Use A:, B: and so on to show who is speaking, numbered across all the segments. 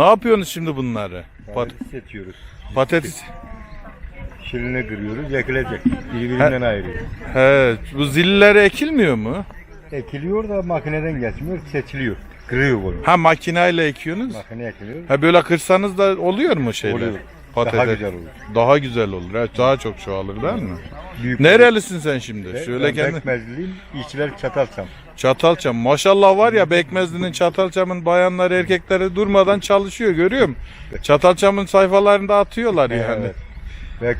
A: Ne yapıyorsunuz şimdi bunları? Pat-
B: Patates seçiyoruz.
A: patates.
B: Şirinle kırıyoruz, ekilecek. Birbirinden ayırıyoruz.
A: He, bu zilleri ekilmiyor mu?
B: Ekiliyor da makineden geçmiyor, seçiliyor. Kırıyor bunu.
A: Ha makineyle ekiyorsunuz.
B: Makine ekiliyor.
A: Ha böyle kırsanız da oluyor mu şeyler?
B: Oluyor.
A: Patates.
B: Daha güzel olur.
A: Daha güzel olur. Evet, daha çok çoğalır değil mi?
B: Büyük
A: Nerelisin sen şimdi?
B: Ben-
A: Şöyle
B: ben
A: kendi.
B: Bekmezliyim, işçiler çatalsam.
A: Çatalçam. Maşallah var ya Bekmezli'nin Çatalçam'ın bayanları erkekleri durmadan çalışıyor görüyorum. Çatalçam'ın sayfalarında atıyorlar yani.
B: Evet.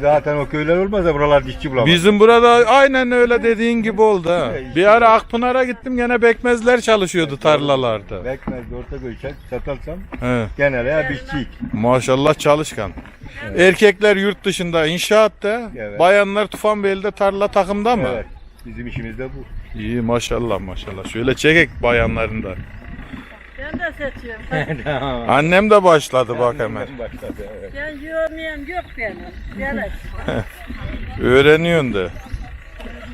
B: Zaten o köyler olmazsa buralar dişçi bulamaz.
A: Bizim burada aynen öyle dediğin gibi oldu ha.
B: Evet,
A: Bir ara Akpınar'a gittim gene Bekmezler çalışıyordu tarlalarda.
B: Bekmezde Ortaköy çat- çatalsam
A: He.
B: genelde ya dişçiyik.
A: Maşallah çalışkan. Erkekler yurt dışında inşaatta,
B: Evet.
A: bayanlar Tufanbeyli'de tarla takımda mı?
B: Evet. Bizim işimiz de bu.
A: İyi maşallah maşallah. Şöyle çekek bayanların da.
C: Ben de seçiyorum.
A: Annem de başladı bak hemen.
B: Başladı, evet.
C: Ben yoğurmayan yok benim. Gerek.
A: Öğreniyorsun da.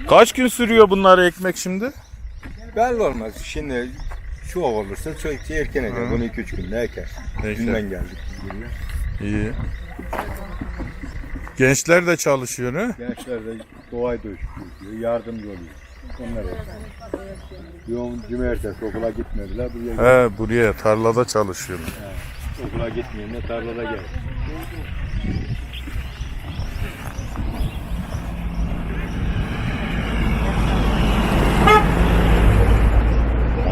A: Kaç gün sürüyor bunları ekmek şimdi?
B: Belli olmaz. Şimdi şu olursa çok erken eker. Bunu 2-3 günde eker.
A: Eker.
B: Dünden geldik biz buraya.
A: İyi. Gençler de çalışıyor ha?
B: Gençler de doğayı dövüşüyor. Yardımcı oluyor. Onlar yapıyor. Yoğun cumartesi okula gitmediler. Buraya
A: He buraya tarlada çalışıyorlar.
B: okula gitmeyen de tarlada gel.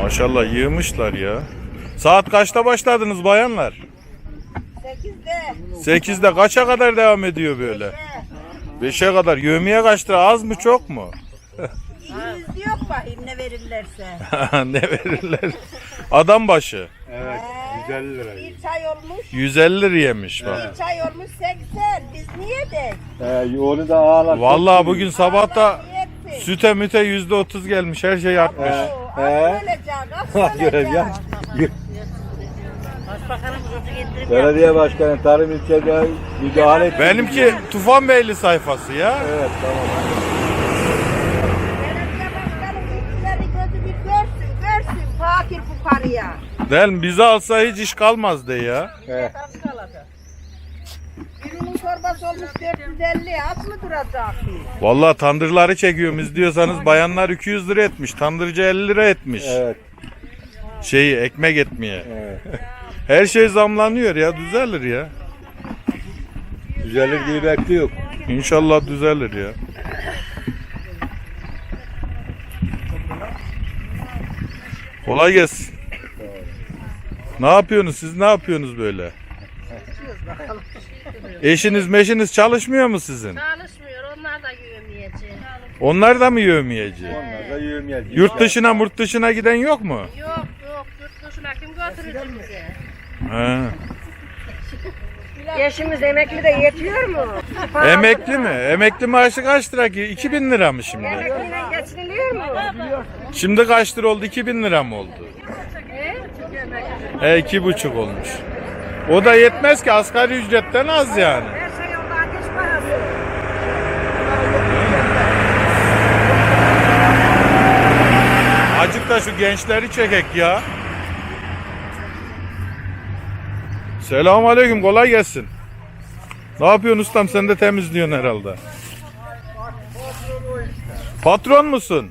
A: Maşallah yığmışlar ya. Saat kaçta başladınız bayanlar?
C: 8'de.
A: 8'de kaça kadar devam ediyor böyle? 5'e kadar. Yövmiye kaç lira? Az mı çok mu?
C: Ne verirlerse.
A: ne verirler? Adam başı.
B: Evet. 150 lira.
C: Bir çay olmuş.
A: 150 liraymış bak.
C: Bir çay olmuş 80. Biz niye de?
B: Ee, onu da ağlar.
A: Vallahi bugün sabah da süte müte yüzde otuz gelmiş. Her şey artmış.
C: Ölecek, az
B: Görev ya.
C: getirip
B: Belediye başkanı tarım ilçede müdahale etti.
A: Benimki Tufanbeyli sayfası ya.
B: Evet tamam.
A: Değil mi? Bizi alsa hiç iş kalmaz de ya.
B: Evet.
C: Az kalacak. Birinin çorbası olmuş 450, az mı duracak?
A: Vallahi tandırları çekiyorum izliyorsanız bayanlar 200 lira etmiş. Tandırcı 50 lira etmiş.
B: Evet.
A: Şeyi ekmek etmeye.
B: evet.
A: Her şey zamlanıyor ya düzelir ya.
B: Düzelir gibi bekliyor.
A: İnşallah düzelir ya. Kolay gelsin. Ne yapıyorsunuz siz ne yapıyorsunuz böyle? Eşiniz meşiniz çalışmıyor mu sizin?
D: Çalışmıyor. Onlar da yövmeyecek.
A: Onlar da mı yövmeyeci?
B: Onlar da yığmaya.
A: Yurt dışına murt dışına giden yok mu?
D: Yok yok. Yurt dışına kim götürecek bize?
A: He.
D: Yaşımız emekli de yetiyor mu?
A: Emekli mi? Emekli maaşı kaç lira ki? 2000 lira mı şimdi?
D: Emekliyle geçiniliyor mu?
A: Şimdi kaç lira oldu? 2000 lira mı oldu? He iki buçuk olmuş. O da yetmez ki asgari ücretten az yani.
D: Her şey parası.
A: Acık da şu gençleri çekek ya. Selamun aleyküm kolay gelsin. Ne yapıyorsun ustam sen de temizliyorsun herhalde. Patron musun?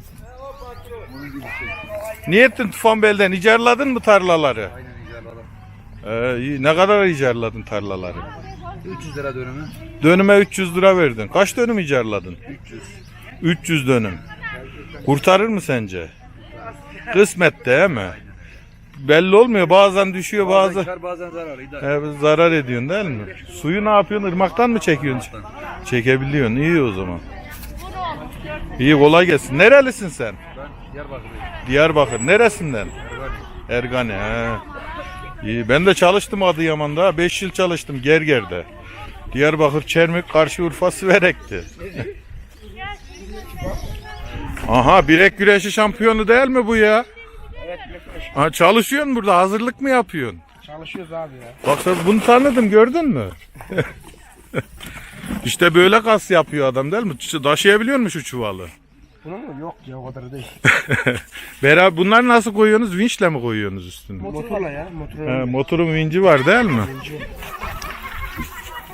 A: Niye ettin Tufanbel'den? İcarladın mı tarlaları? Ee, iyi. Ne kadar icarladın tarlaları?
E: 300 lira dönümü.
A: Dönüme 300 lira verdin. Kaç dönüm icarladın? 300. 300 dönüm. Kurtarır mı sence? Kısmet değil mi? Belli olmuyor. Bazen düşüyor bazen.
E: Kar bazen zarar. idare.
A: He, zarar ediyorsun değil mi? Suyu ne yapıyorsun? Irmaktan mı çekiyorsun? Çekebiliyorsun. İyi o zaman. İyi kolay gelsin. Nerelisin sen?
E: Ben Diyarbakır'dayım.
A: Diyarbakır. Neresinden? Ergani. He. İyi. Ben de çalıştım Adıyaman'da. 5 yıl çalıştım Gerger'de. Diyarbakır, Çermik, Karşı Urfa, Siverek'ti. Aha bilek güreşi şampiyonu değil mi bu ya? Ha, çalışıyorsun burada. Hazırlık mı yapıyorsun?
E: Çalışıyoruz abi ya.
A: Bak sen bunu tanıdım gördün mü? işte böyle kas yapıyor adam değil mi? Taşıyabiliyor mu şu çuvalı?
E: Bunu mu? Yok ya o kadar değil.
A: Beraber bunlar nasıl koyuyorsunuz? Vinçle mi koyuyorsunuz üstüne?
E: Motorla ya. Motorla.
A: He, motorun vinci var değil mi?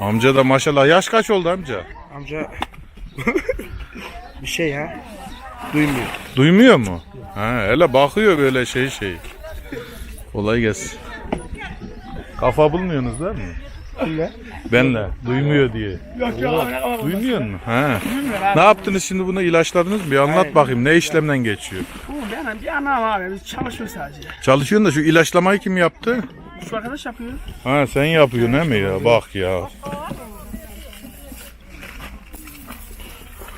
A: Amca da maşallah yaş kaç oldu amca?
E: Amca bir şey ya. Duymuyor.
A: Duymuyor mu? Ha, hele bakıyor böyle şey şey. Kolay gelsin. Kafa bulmuyorsunuz değil mi?
E: Kimle?
A: Benle. Duymuyor diye.
E: Yok yok.
A: Duymuyor mu? Ha. Ne yaptınız şimdi bunu ilaçladınız mı? Bir anlat bakayım. Ne işlemden geçiyor?
E: Bu benim bir anam abi. Biz çalışıyoruz sadece.
A: Çalışıyorsun da şu ilaçlamayı kim yaptı?
E: Şu arkadaş yapıyor.
A: Ha sen yapıyorsun değil mi ya? Bak ya.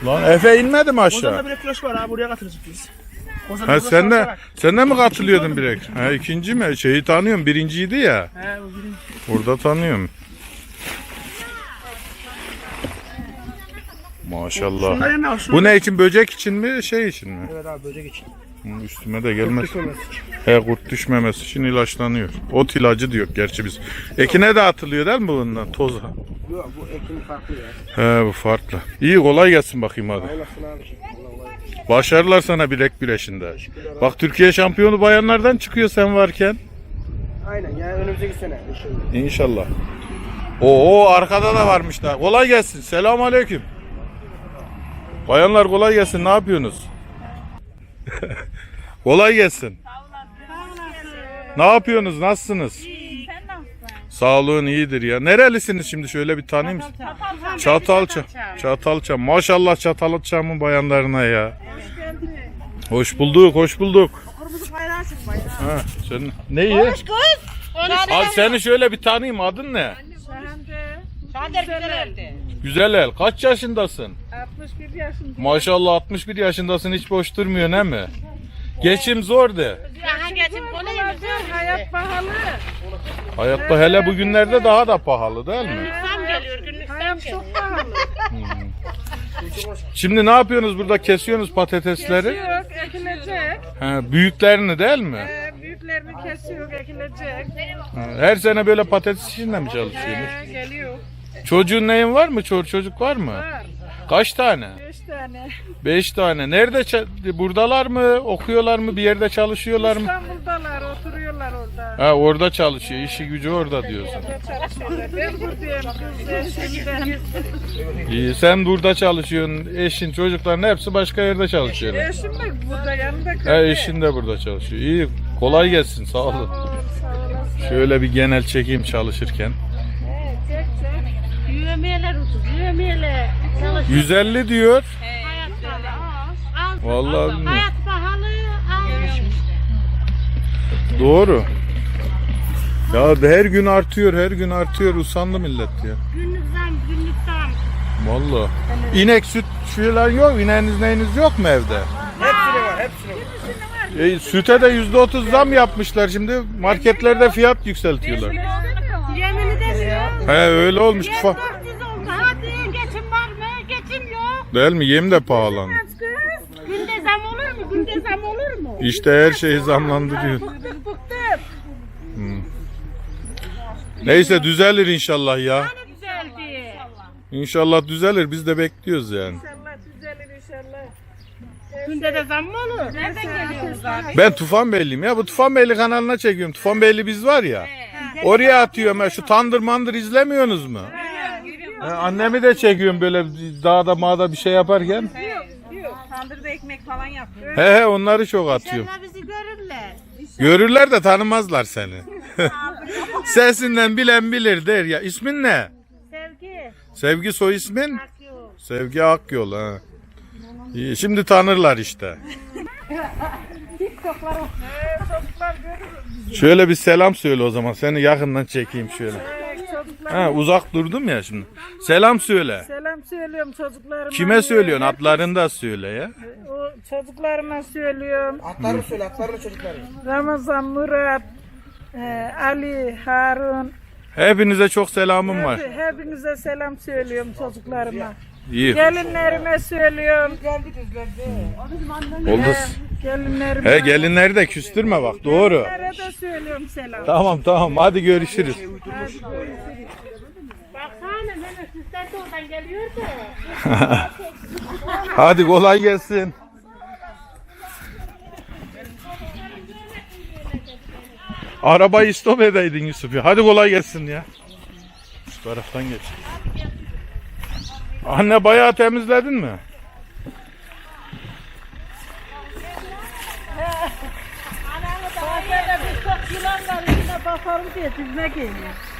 A: Lan Efe inmedi mi aşağı?
E: Ozan'da bir flash var abi. Buraya katılacak biz. Ozan'da
A: Ha sen de sen de mi katılıyordun direkt? Ha ikinci mi? Şeyi tanıyorum. Birinciydi ya.
E: He bu birinci.
A: Burada tanıyorum. Maşallah.
E: Ne olsun?
A: Bu ne için? Böcek için mi? Şey için mi?
E: Evet abi böcek için.
A: Hı, Üstüme de gelmez.
E: Düşmemesi için.
A: He kurt düşmemesi için ilaçlanıyor. Ot ilacı diyor gerçi biz. Ekine de atılıyor değil mi bundan? Toza.
E: Yok bu ekin farklı ya.
A: He bu farklı. İyi kolay gelsin bakayım hadi.
E: Hayırlısı abi.
A: Başarılar sana bilek güreşinde. Bak Türkiye şampiyonu bayanlardan çıkıyor sen varken.
E: Aynen yani önümüzdeki sene inşallah.
A: İnşallah. Oo arkada da varmış da. Kolay gelsin. Selam aleyküm. Bayanlar kolay gelsin. Ne yapıyorsunuz? kolay gelsin. Ne yapıyorsunuz? Nasılsınız? Sağlığın iyidir ya. Nerelisiniz şimdi? Şöyle bir tanıyayım. Çatalça. Çatalça. Maşallah Çatalçam'ın bayanlarına ya. Hoş bulduk, hoş bulduk. Ha, sen ne iyi? Al seni şöyle bir tanıyayım. Adın ne? Güzel el. Kaç yaşındasın?
C: 61 yaşında.
A: Maşallah 61 yaşındasın. Hiç boş durmuyor ne mi? Geçim zor de.
C: Hayat pahalı.
A: Hayatta hele bugünlerde daha da pahalı değil mi?
C: Hayat çok pahalı.
A: Şimdi ne yapıyorsunuz burada? Kesiyorsunuz patatesleri.
C: Yok ekilecek.
A: Ha, büyüklerini değil mi?
C: Ee, büyüklerini kesiyor ekilecek.
A: Ha, Her sene böyle patates işinde mi çalışıyorsunuz?
C: Ee, geliyor.
A: Çocuğun neyin var mı? Çor çocuk var mı?
C: Var.
A: Kaç tane?
C: 5 tane.
A: Beş tane. Nerede? ça- Buradalar mı? Okuyorlar mı? Bir yerde çalışıyorlar mı?
C: İstanbul'dalar oturuyorlar orada.
A: Ha orada çalışıyor. İşi gücü orada diyorsun.
C: Çalışıyorlar. Ben buradayım kız eşimden.
A: İyi. Sen burada çalışıyorsun. Eşin, çocukların hepsi başka yerde çalışıyor.
C: Eşim de burada yanında
A: Ha
C: köyde.
A: eşin de burada çalışıyor. İyi. Kolay gelsin. Sağ olun.
C: Sağ ol, sağ olasın.
A: Şöyle bir genel çekeyim çalışırken.
D: Yövmeyeler ucuz. Çalış.
A: 150 diyor.
D: Hayat pahalı. Al.
A: Vallahi bilmiyorum.
D: Hayat pahalı. Al.
A: Doğru. Ya her gün artıyor, her gün artıyor. Usandı millet ya.
D: Günlük zam, günlük zam.
A: Vallahi. İnek süt şeyler yok. İneğiniz neyiniz yok mu evde?
E: Hepsini var hepsini var.
A: E, süte de yüzde otuz zam yapmışlar şimdi. Marketlerde fiyat yükseltiyorlar.
D: Yemini demiyor.
A: He öyle olmuş. Fa- Değil mi? Yem de pahalandı.
D: Günde zam olur mu? Günde zam olur mu?
A: İşte her şey zamlandı diyor.
C: Bıktım bıktım.
A: Neyse düzelir inşallah ya.
D: Güzeldi.
A: İnşallah düzelir. Biz de bekliyoruz yani.
C: İnşallah düzelir inşallah.
D: Günde de zam mı olur? Nereden geliyoruz abi?
A: Ben Tufan Beyliyim ya. Bu Tufan Beyli kanalına çekiyorum. Tufan Beyli biz var ya. Oraya atıyorum. Ya. Şu tandır mandır izlemiyorsunuz mu? Ha, annemi de çekiyorum böyle dağda mağda bir şey yaparken.
C: Tandırda ekmek falan yapıyor.
A: He he onları çok atıyorum.
D: İnşallah bizi görürler.
A: Görürler de tanımazlar seni. Sesinden bilen bilir der ya. İsmin ne?
D: Sevgi.
A: Sevgi soy ismin?
D: Akıyor.
A: Sevgi Akyol ha. İyi, şimdi tanırlar işte. Şöyle bir selam söyle o zaman. Seni yakından çekeyim şöyle. Ha, uzak durdum ya şimdi. Selam söyle.
C: selam söylüyorum çocuklarıma.
A: Kime söylüyorsun? Adlarını da söyle ya.
C: O çocuklarıma söylüyorum.
E: Atlarını söyle atlarını çocukları.
C: Ramazan, Murat, e, Ali, Harun.
A: Hepinize çok selamım var.
C: Hep- Hepinize selam söylüyorum çocuklarıma.
A: İyi.
C: Gelinlerime söylüyorum. Düzeldi düzeldi.
A: Oldu.
C: Gelinlerime.
A: He gelinleri de küstürme bak doğru.
C: Gelinlere de söylüyorum selam.
A: Tamam tamam hadi görüşürüz. Hadi görüşürüz.
D: Baksana ben sizden de oradan geliyor da.
A: hadi kolay gelsin. Arabayı stop edeydin Yusuf ya. Hadi kolay gelsin ya. Şu taraftan geç. Anne bayağı temizledin mi?
D: Bahçede bir çok yılan var. İçine bakalım diye dizme geliyor.